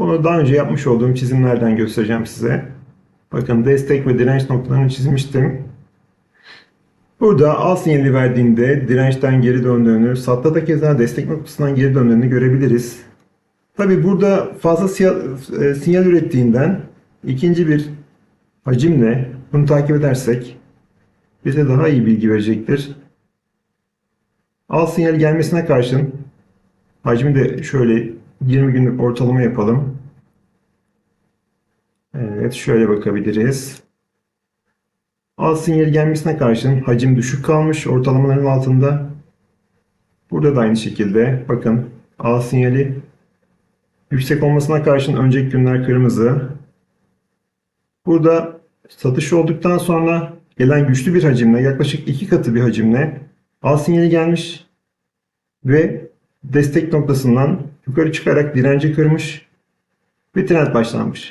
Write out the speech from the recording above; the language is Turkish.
Bunu daha önce yapmış olduğum çizimlerden göstereceğim size. Bakın destek ve direnç noktalarını çizmiştim. Burada al sinyali verdiğinde dirençten geri döndüğünü, satta da keza destek noktasından geri döndüğünü görebiliriz. Tabi burada fazla e, sinyal ürettiğinden ikinci bir hacimle bunu takip edersek bize daha iyi bilgi verecektir. Al sinyal gelmesine karşın hacmi de şöyle 20 günlük ortalama yapalım. Evet şöyle bakabiliriz. Al sinyal gelmesine karşın hacim düşük kalmış ortalamaların altında. Burada da aynı şekilde bakın al sinyali yüksek olmasına karşın önceki günler kırmızı. Burada satış olduktan sonra gelen güçlü bir hacimle yaklaşık iki katı bir hacimle al sinyali gelmiş ve destek noktasından yukarı çıkarak direnci kırmış ve trend başlanmış.